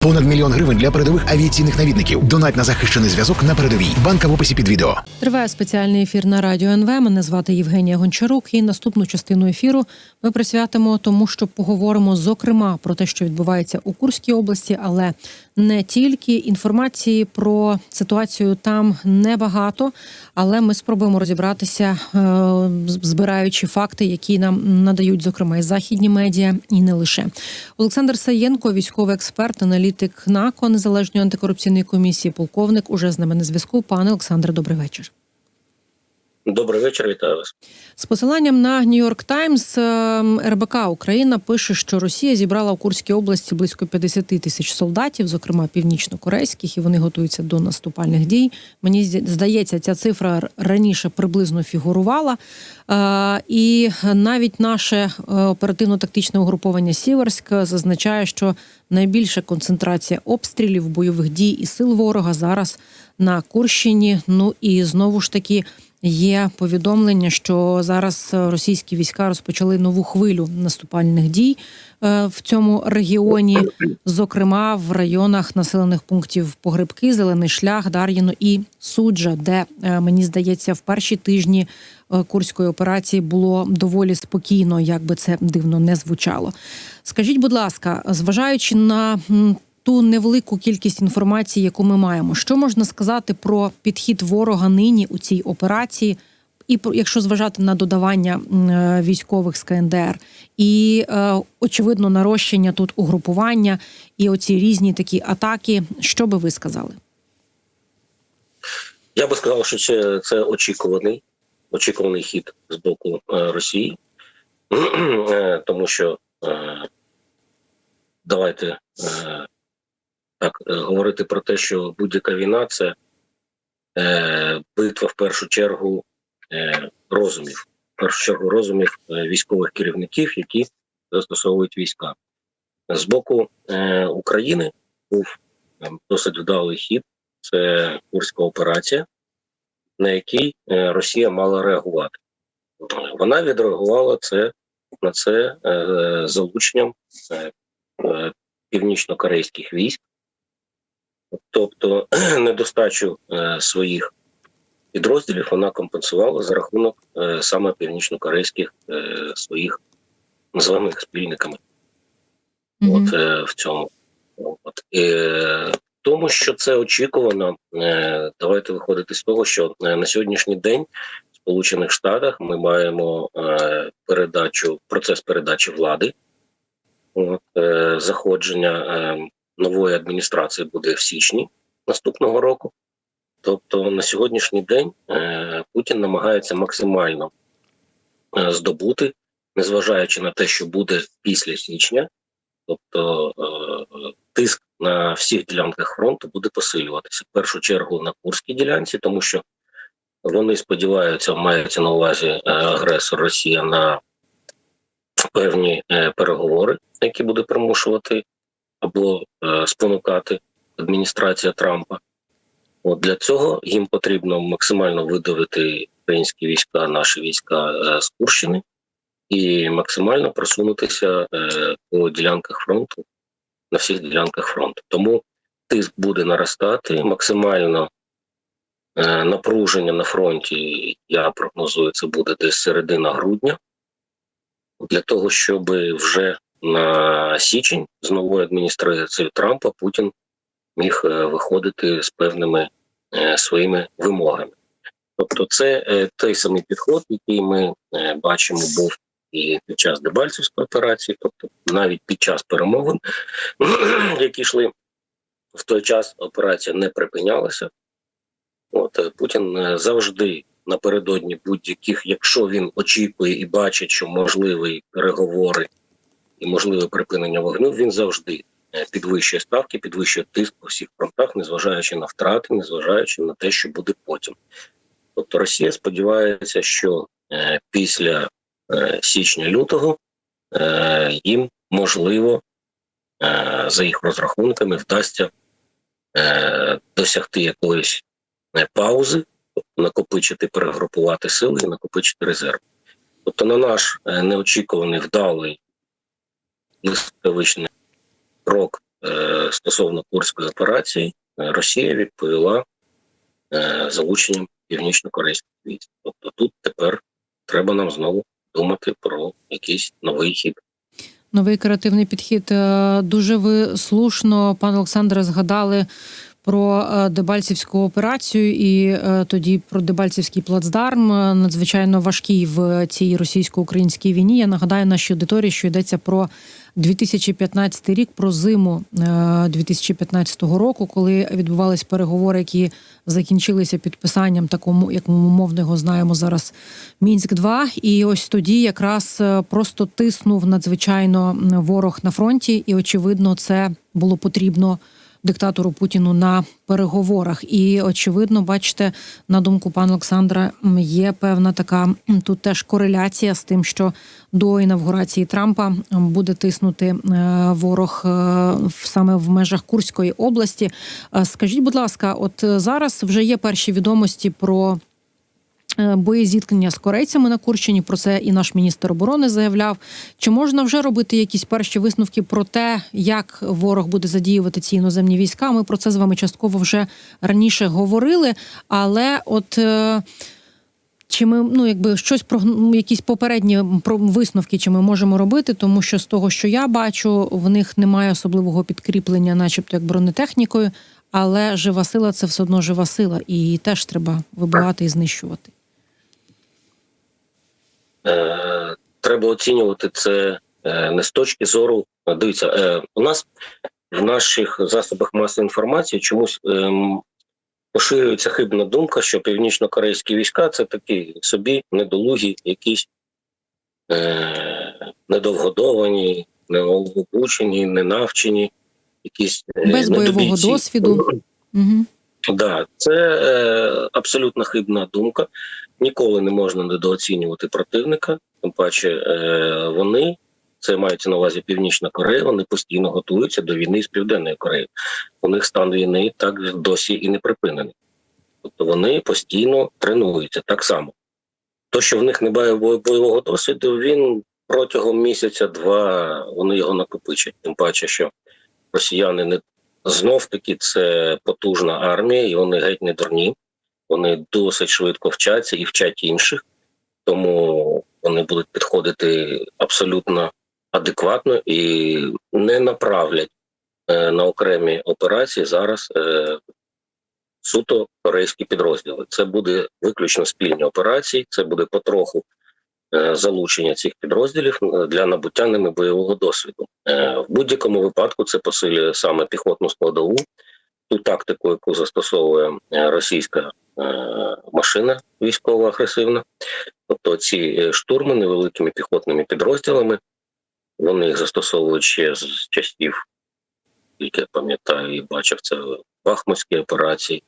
Понад мільйон гривень для передових авіаційних навідників. Донать на захищений зв'язок на передовій. Банка в описі під відео. Триває спеціальний ефір на радіо НВ. Мене звати Євгенія Гончарук. І наступну частину ефіру ми присвятимо тому, що поговоримо зокрема про те, що відбувається у Курській області, але не тільки інформації про ситуацію там небагато. Але ми спробуємо розібратися, е, збираючи факти, які нам надають зокрема і західні медіа, і не лише Олександр Саєнко, військовий експерт, аналітик НАКО незалежної антикорупційної комісії, полковник, уже з нами на зв'язку. Пане Олександре, добрий вечір. Добрий вечір, вітаю вас. З посиланням на Нью-Йорк Таймс ем, РБК Україна пише, що Росія зібрала в Курській області близько 50 тисяч солдатів, зокрема північно-корейських, і вони готуються до наступальних дій. Мені здається, ця цифра раніше приблизно фігурувала. Е, І навіть наше е, оперативно-тактичне угруповання Сіверськ зазначає, що найбільша концентрація обстрілів, бойових дій і сил ворога зараз на Курщині. Ну і знову ж таки. Є повідомлення, що зараз російські війська розпочали нову хвилю наступальних дій е, в цьому регіоні, зокрема в районах населених пунктів Погребки, Зелений Шлях, Дар'їно і Суджа, де е, мені здається, в перші тижні е, курської операції було доволі спокійно, як би це дивно не звучало. Скажіть, будь ласка, зважаючи на ту невелику кількість інформації, яку ми маємо. Що можна сказати про підхід ворога нині у цій операції, і якщо зважати на додавання військових з КНДР, і е, очевидно нарощення тут угрупування і оці різні такі атаки, що би ви сказали? Я би сказав, що це, це очікуваний очікуваний хід з боку е, Росії, е, тому що е, давайте. Так е, говорити про те, що будь-яка війна це е, битва в першу чергу е, розумів, в першу чергу розумів е, військових керівників, які застосовують війська. З боку е, України був е, досить вдалий хід. Це Курська операція, на якій е, Росія мала реагувати. Вона відреагувала це на це е, залученням е, північно-корейських військ Тобто недостачу е, своїх підрозділів вона компенсувала за рахунок е, саме північно-корейських е, своїх називаємо їх спільниками. Mm -hmm. От в цьому. От. Е, тому що це очікувано, е, давайте виходити з того, що на сьогоднішній день в Сполучених Штатах ми маємо е, передачу, процес передачі влади, от, е, заходження. Е, нової адміністрації буде в січні наступного року. Тобто на сьогоднішній день е, Путін намагається максимально е, здобути, незважаючи на те, що буде після січня, тобто е, тиск на всіх ділянках фронту буде посилюватися. В першу чергу на Курській ділянці, тому що вони сподіваються, мається на увазі агресор Росія на певні переговори, які буде примушувати або е, спонукати адміністрація Трампа. От Для цього їм потрібно максимально видавити українські війська, наші війська е, з Курщини і максимально просунутися е, по ділянках фронту на всіх ділянках фронту. Тому тиск буде наростати максимально. Напруження на фронті, я прогнозую, це буде десь середина грудня, для того, щоб вже на січень з новою адміністрацією Трампа Путін міг е, виходити з певними е, своїми вимогами. Тобто, це е, той самий підход, який ми бачимо, був і під час Дебальцівської операції, тобто навіть під час перемовин, які йшли в той час, операція не припинялася. От Путін завжди напередодні будь-яких, якщо він очікує і бачить, що можливі переговори і можливе припинення вогню, він завжди е, підвищує ставки, підвищує тиск по всіх фронтах, незважаючи на втрати, незважаючи на те, що буде потім. Тобто Росія сподівається, що е, після е, січня-лютого їм можливо за їх розрахунками вдасться досягти якоїсь паузи, тобто накопичити, перегрупувати сили і накопичити резерв. Тобто, на наш неочікуваний вдалий блискавичний крок е, стосовно курської операції е, Росія відповіла е, залученням північно-корейських військ. Тобто тут тепер треба нам знову думати про якийсь новий хід. Новий креативний підхід. Дуже ви слушно, пане Олександре, згадали про Дебальцівську операцію і тоді про Дебальцівський плацдарм, надзвичайно важкий в цій російсько-українській війні. Я нагадаю нашій аудиторії, що йдеться про 2015 рік, про зиму е, 2015 року, коли відбувались переговори, які закінчилися підписанням такому, як ми умовного знаємо зараз, Мінськ 2 І ось тоді якраз е, просто тиснув надзвичайно ворог на фронті, і очевидно, це було потрібно диктатору Путіну на переговорах. І очевидно, бачите, на думку пана Олександра, є певна така тут теж кореляція з тим, що до інавгурації Трампа буде тиснути е, ворог е, саме в межах Курської області. Е, Скажіть, будь ласка, от зараз вже є перші відомості про. Е, Боєзіткнення з корейцями на Курщині про це і наш міністр оборони заявляв. Чи можна вже робити якісь перші висновки про те, як ворог буде задіювати ці іноземні війська? Ми про це з вами частково вже раніше говорили. Але от е, чи ми ну якби щось про ну, якісь попередні висновки, чи ми можемо робити, тому що з того, що я бачу, в них немає особливого підкріплення, начебто як бронетехнікою, але жива сила це все одно жива сила, і її теж треба вибивати і знищувати. Е, треба оцінювати це е, не з точки зору. Дивіться, е, у нас в наших засобах масової інформації чомусь ем, поширюється хибна думка, що північно-корейські війська це такі собі недолугі, якісь е, недовгодовані, необучені, ненавчені, якісь е, Без бойового досвіду. Угу. Да, це е, абсолютно хибна думка. Ніколи не можна недооцінювати противника. Тим паче, е, вони це мається на увазі Північна Корея. Вони постійно готуються до війни з Південною Кореєю. У них стан війни так досі і не припинений. Тобто вони постійно тренуються так само. То, що в них немає бойового досвіду, він протягом місяця-два вони його накопичать. Тим паче, що росіяни не знов таки це потужна армія, і вони геть не дурні. Вони досить швидко вчаться і вчать інших, тому вони будуть підходити абсолютно адекватно і не направлять е, на окремі операції зараз е, суто корейські підрозділи. Це буде виключно спільні операції, це буде потроху е, залучення цих підрозділів для набуття ними бойового досвіду. В будь-якому випадку це посилює саме піхотну складову, ту тактику, яку застосовує російська машина військова агресивна. Тобто ці е, штурми невеликими піхотними підрозділами, вони їх застосовують ще з часів, які я пам'ятаю і бачив, це в Бахмутській операції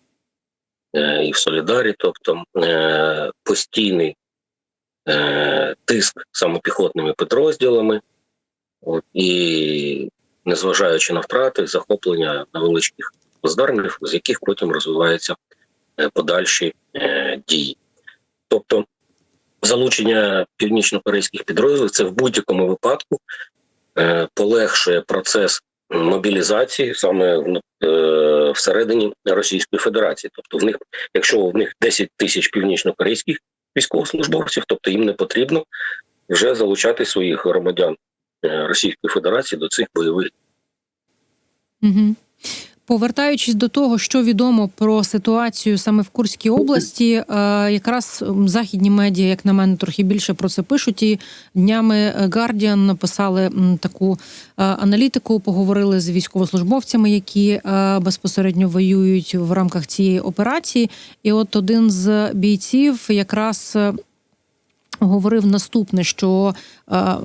е, і в Солідарі, тобто е, постійний е, тиск самопіхотними підрозділами, і незважаючи на втрати, захоплення невеличких плацдармів, з яких потім розвиваються е, подальші е, дії. Тобто залучення північно-корейських підрозділів це в будь-якому випадку е, полегшує процес мобілізації саме е, всередині Російської Федерації. Тобто, в них, якщо в них 10 тисяч північно-корейських військовослужбовців, тобто їм не потрібно вже залучати своїх громадян е, Російської Федерації до цих бойових Угу. Повертаючись до того, що відомо про ситуацію саме в Курській області, е, якраз західні медіа, як на мене, трохи більше про це пишуть. І днями Guardian написали таку е, аналітику, поговорили з військовослужбовцями, які е, безпосередньо воюють в рамках цієї операції. І от один з бійців якраз. Говорив наступне, що е,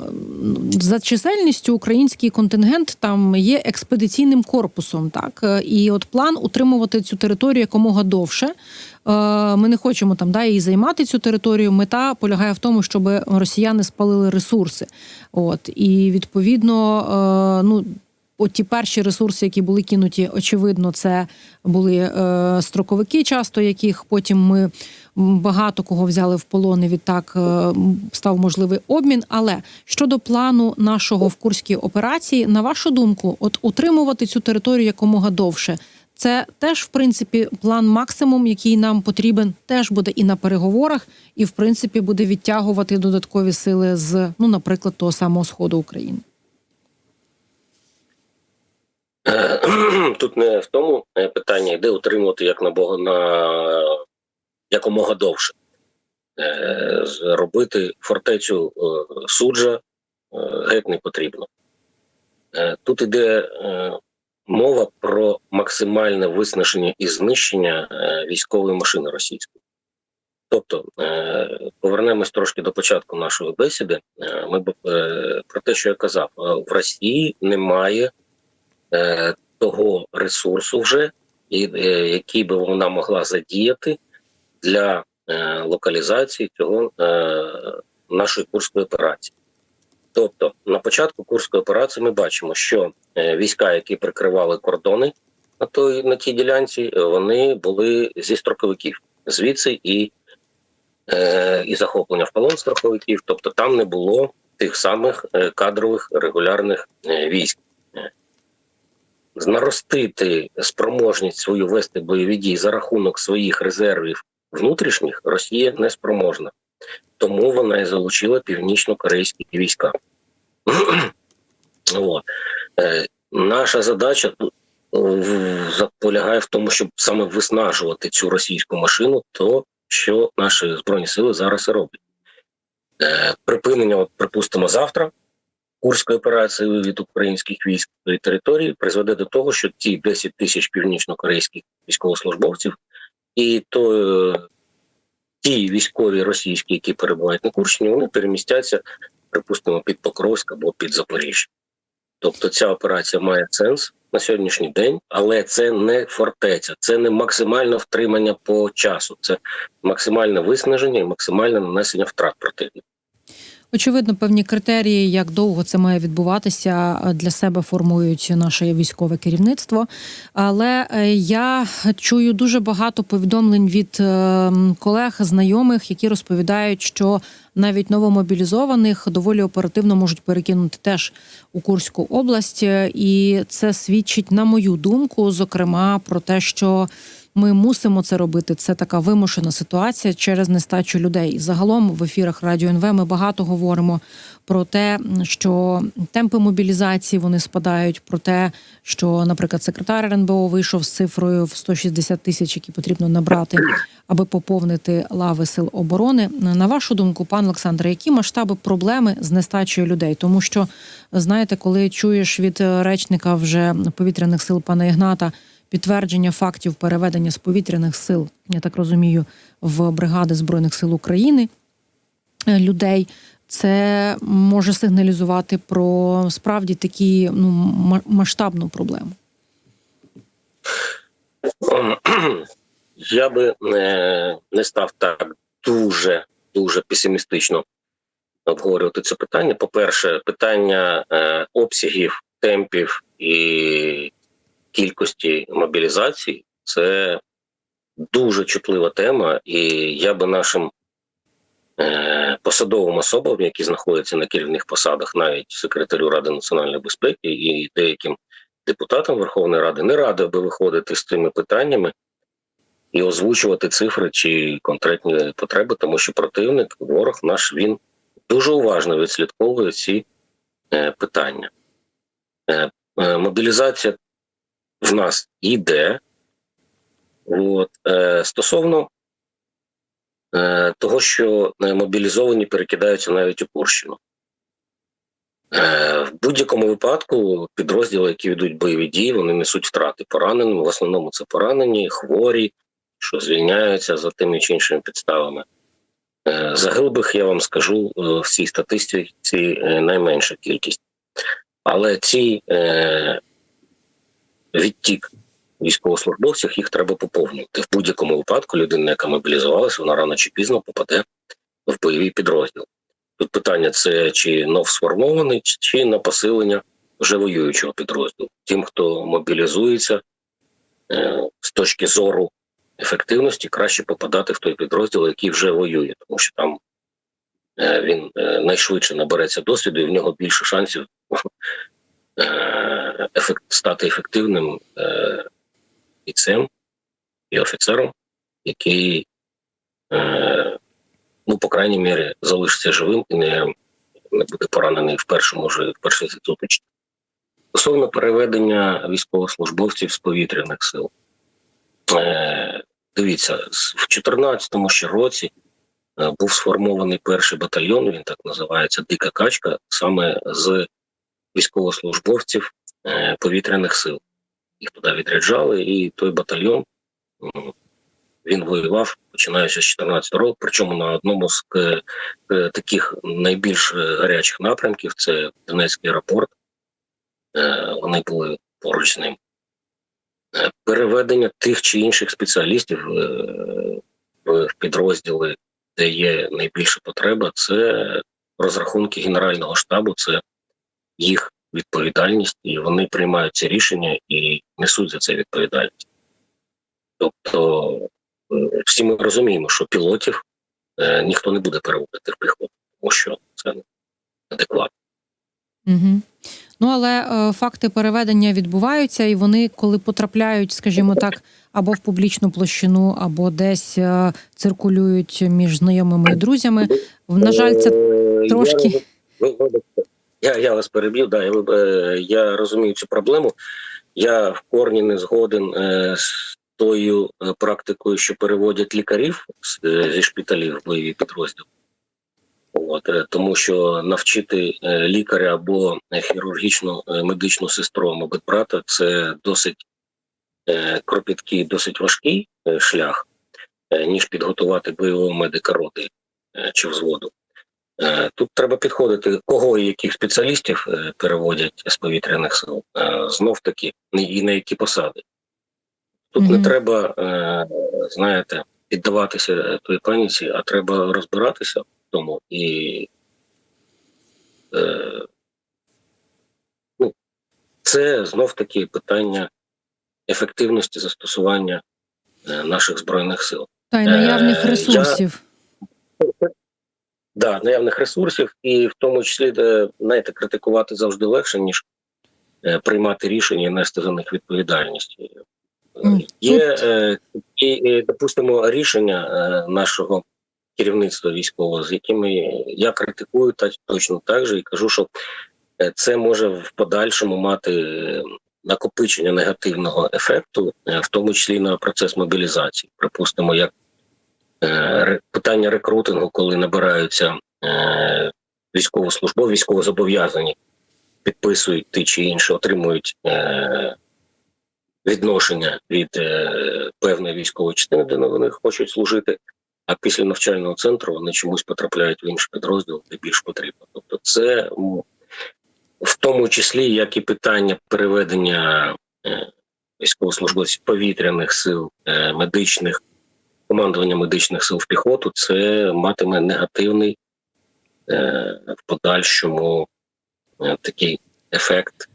за чисельністю український контингент там є експедиційним корпусом, так і от план утримувати цю територію якомога довше. Е, Ми не хочемо там да її займати цю територію. Мета полягає в тому, щоб росіяни спалили ресурси. От і відповідно, е, ну от ті перші ресурси, які були кинуті, очевидно, це були строковики, часто яких потім ми багато кого взяли в полон і відтак е, став можливий обмін. Але щодо плану нашого в курській операції, на вашу думку, от утримувати цю територію якомога довше. Це теж, в принципі, план максимум, який нам потрібен, теж буде і на переговорах, і в принципі буде відтягувати додаткові сили з, ну, наприклад, того самого сходу України. Е, Тут не в тому питання йде утримувати як на Бога на якомога довше. Е, Зробити фортецю е, суджа е, геть не потрібно. Тут іде мова про максимальне виснаження і знищення військової машини російської. Тобто, повернемось трошки до початку нашої бесіди. Ми б про те, що я казав, в Росії немає того ресурсу, вже який би вона могла задіяти для е, локалізації цього е, нашої курської операції. Тобто, на початку курської операції ми бачимо, що е, війська, які прикривали кордони на той на тій ділянці, вони були зі строковиків звідси і, і захоплення в полон строковиків. Тобто, там не було тих самих кадрових регулярних військ. Е, Наростити спроможність свою вести бойові дії за рахунок своїх резервів внутрішніх Росія не спроможна, тому вона і залучила північно-корейські війська. От. Е, наша задача е, полягає в тому, щоб саме виснажувати цю російську машину, то що наші збройні сили зараз і роблять. Е, припинення, от, припустимо, завтра Курської операції від українських військ і території призведе до того, що ті 10 тисяч північно-корейських військовослужбовців і то е, ті військові російські, які перебувають на Курщині, вони перемістяться, припустимо, під Покровськ або під Запоріжжя. Тобто ця операція має сенс на сьогоднішній день, але це не фортеця, це не максимальне втримання по часу, це максимальне виснаження і максимальне нанесення втрат противника. Очевидно, певні критерії, як довго це має відбуватися, для себе формують наше військове керівництво. Але е, я чую дуже багато повідомлень від е, колег, знайомих, які розповідають, що навіть новомобілізованих доволі оперативно можуть перекинути теж у Курську область, і це свідчить, на мою думку, зокрема про те, що. Ми мусимо це робити. Це така вимушена ситуація через нестачу людей. І Загалом в ефірах Радіо НВ ми багато говоримо про те, що темпи мобілізації вони спадають. Про те, що, наприклад, секретар РНБО вийшов з цифрою в 160 тисяч, які потрібно набрати, аби поповнити лави сил оборони. На вашу думку, пан Олександре, які масштаби проблеми з нестачею людей? Тому що знаєте, коли чуєш від речника вже повітряних сил пана Ігната підтвердження фактів переведення з повітряних сил, я так розумію, в бригади збройних сил України е, людей. Це може сигналізувати про справді такі ну масштабну проблему. Я би не, не став так дуже дуже песимістично обговорювати це питання. По-перше, питання е, обсягів, темпів і кількості мобілізації це дуже чутлива тема, і я би нашим е, посадовим особам, які знаходяться на керівних посадах, навіть секретарю Ради національної безпеки і деяким депутатам Верховної Ради, не радив би виходити з цими питаннями і озвучувати цифри чи конкретні потреби, тому що противник, ворог наш, він дуже уважно відслідковує ці е, питання. Е, е, мобілізація в нас йде. От, е, стосовно е, того, що е, мобілізовані перекидаються навіть у Курщину. Е, в будь-якому випадку підрозділи, які ведуть бойові дії, вони несуть втрати пораненим. В основному це поранені, хворі, що звільняються за тими чи іншими підставами. Е, Загиблих, я вам скажу, е, в цій статистиці е, найменша кількість. Але ці е, відтік військовослужбовців їх треба поповнювати. В будь-якому випадку людина, яка мобілізувалася, вона рано чи пізно попаде в бойовий підрозділ. Тут питання це чи новосформований, чи- чи на посилення вже воюючого підрозділу. Тим, хто мобілізується е, з точки зору ефективності, краще попадати в той підрозділ, який вже воює, тому що там е, він е, найшвидше набереться досвіду, і в нього більше шансів е, ефект, стати ефективним е, бійцем і офіцером, який, е, ну, по крайній мірі, залишиться живим і не, не буде поранений в першому ж в першій зустрічі. Стосовно переведення військовослужбовців з повітряних сил. Дивіться, в 2014 ще році був сформований перший батальйон, він так називається Дика Качка, саме з військовослужбовців е, повітряних сил. Їх туди відряджали, і той батальйон він воював починаючи з 2014 року, причому на одному з е, е, таких найбільш е, гарячих напрямків це Донецький аеропорт. Е, Вони були поруч з ним. Е, Переведення тих чи інших спеціалістів е, в підрозділи, де є найбільша потреба, це розрахунки Генерального штабу, це їх відповідальність, і вони приймають це рішення і несуть за це відповідальність. Тобто, е, всі ми розуміємо, що пілотів е, ніхто не буде переводити в піхоту, тому що це адекватно. Угу. Ну але е, факти переведення відбуваються, і вони, коли потрапляють, скажімо так, або в публічну площину, або десь е, циркулюють між знайомими і друзями. На жаль, це Е, трошки- Я, я, вас переб'ю, да, я, е, я розумію цю проблему. Я в корні не згоден е, з тою е, практикою, що переводять лікарів зі шпиталів в бойові підрозділи. От, тому що навчити лікаря або хірургічну медичну сестру або медбрата це досить кропіткий, досить важкий шлях, ніж підготувати бойового медика роти чи взводу. Е, Тут треба підходити, кого і яких спеціалістів е, переводять з повітряних сил, е, знов таки і на які посади. Тут Мгм. не треба, знаєте, піддаватися той паніці, а треба розбиратися в тому і ну, це знов таки питання ефективності застосування наших збройних сил. та й наявних Е, я- ресурсів. Да, наявних ресурсів, і в тому числі, де, знаєте, критикувати завжди легше, ніж е, приймати рішення і нести за них відповідальність. Е, Є, е, і, допустимо, рішення нашого керівництва військового, з якими я критикую та точно так же і кажу, що це може в подальшому мати накопичення негативного ефекту, в тому числі на процес мобілізації. Припустимо, як питання рекрутингу, коли набираються е, військовослужбові, військовозобов'язані, підписують ті чи інші, отримують е, відношення від е, певної військової частини, де вони хочуть служити. А після навчального центру вони чомусь потрапляють в інший підрозділ, де більш потрібно. Тобто, це в тому числі як і питання переведення е, військовослужбовців повітряних сил, е, медичних командування медичних сил в піхоту, це матиме негативний е, в подальшому е, такий ефект,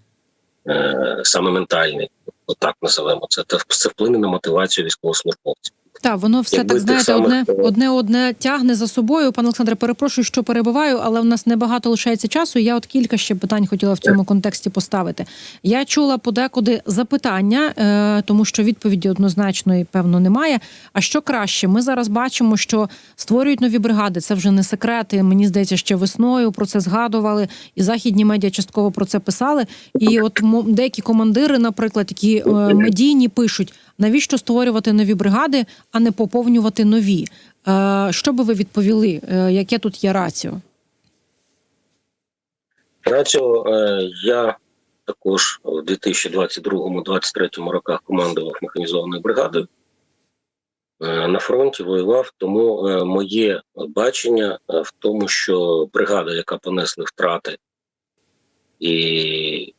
е, саме ментальний, отак називаємо це. Це вплине на мотивацію військовослужбовців. Так, воно все Якби так знаєте, одне одне одне тягне за собою. Пане Олександре, перепрошую, що перебиваю, але в нас небагато лишається часу. Я от кілька ще питань хотіла в цьому контексті поставити. Я чула подекуди запитання, е, тому що відповіді однозначної певно немає. А що краще? Ми зараз бачимо, що створюють нові бригади. Це вже не секрети. Мені здається, ще весною про це згадували, і західні медіа частково про це писали. І от деякі командири, наприклад, які е, медійні пишуть, навіщо створювати нові бригади, а не поповнювати нові. Е, Що би ви відповіли? Е, Яке тут є раціо? Раціо е, я також у 2022-2023 роках командував механізованою бригадою. На фронті воював, тому моє бачення в тому, що бригада, яка понесла втрати, і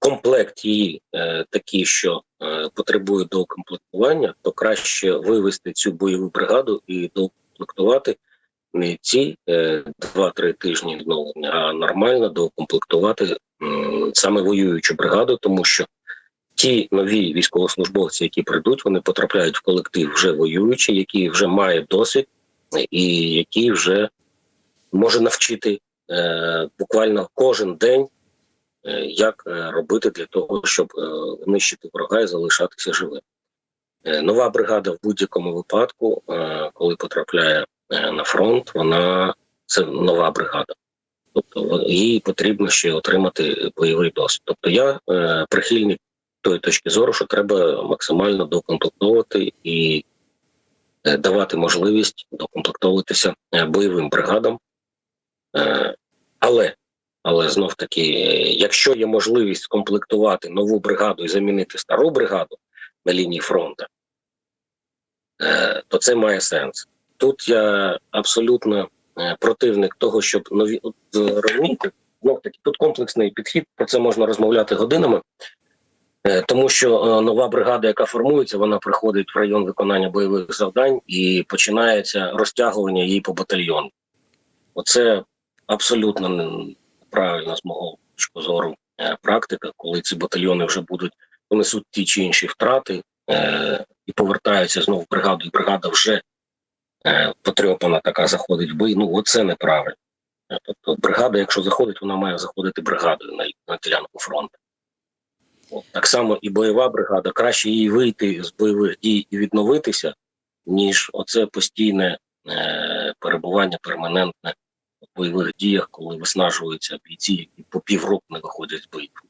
комплект її е, такий, що е, потребує доукомплектування, то краще вивести цю бойову бригаду і доукомплектувати не ці е, 2-3 тижні відновлення, а нормально доукомплектувати м, саме воюючу бригаду, тому що ті нові військовослужбовці, які прийдуть, вони потрапляють в колектив вже воюючий, який вже має досвід і який вже може навчити е, буквально кожен день, як е, робити для того, щоб е, нищити ворога і залишатися живим. Е, Нова бригада в будь-якому випадку, е, коли потрапляє е, на фронт, вона це нова бригада. Тобто їй потрібно ще отримати бойовий досвід. Тобто я е, прихильник тої точки зору, що треба максимально докомплектовувати і е, давати можливість докомплектовуватися е, бойовим бригадам. Е, але, але знов таки, якщо є можливість скомплектувати нову бригаду і замінити стару бригаду на лінії фронту, е, то це має сенс. Тут я абсолютно е, противник того, щоб нові е, знов таки тут комплексний підхід, про це можна розмовляти годинами. Тому що нова бригада, яка формується, вона приходить в район виконання бойових завдань і починається розтягування її по батальйону. Оце абсолютно неправильна з мого точки зору е, практика, коли ці батальйони вже будуть понесуть ті чи інші втрати е, і повертаються знову в бригаду, і бригада вже е, потрьопана така заходить в бій. Ну, оце неправильно. Е, Тобто, бригада, якщо заходить, вона має заходити бригадою на, на ділянку фронту. Так само і бойова бригада, краще їй вийти з бойових дій і відновитися, ніж оце постійне е, перебування перманентне бойових діях, коли виснажуються бійці, які по півроку не виходять з битву.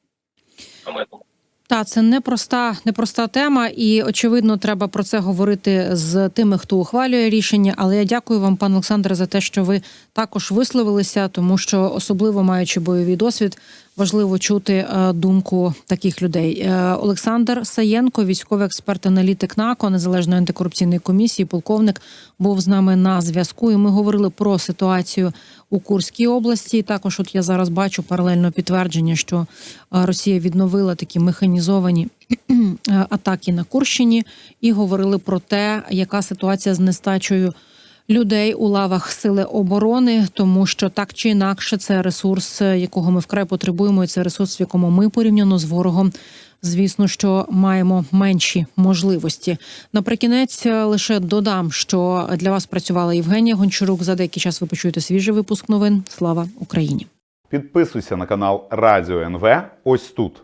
Та це непроста, непроста тема, і очевидно, треба про це говорити з тими, хто ухвалює рішення. Але я дякую вам, пан Олександре, за те, що ви також висловилися, тому що особливо маючи бойовий досвід, важливо чути е, думку таких людей. Е, Олександр Саєнко, військовий експерт, аналітик НАКО, незалежної антикорупційної комісії, полковник, був з нами на зв'язку. І ми говорили про ситуацію у Курській області. Також, от я зараз бачу паралельно підтвердження, що е, Росія відновила такі механізовані атаки на Курщині, і говорили про те, яка ситуація з нестачею людей у лавах сили оборони, тому що так чи інакше це ресурс, е, якого ми вкрай потребуємо, і це ресурс, в якому ми порівняно з ворогом. Звісно, що маємо менші можливості. Наприкінець е, лише додам, що для вас працювала Євгенія Гончарук. За деякий час ви почуєте свіжий випуск новин. Слава Україні! Підписуйся на канал Радіо НВ ось тут.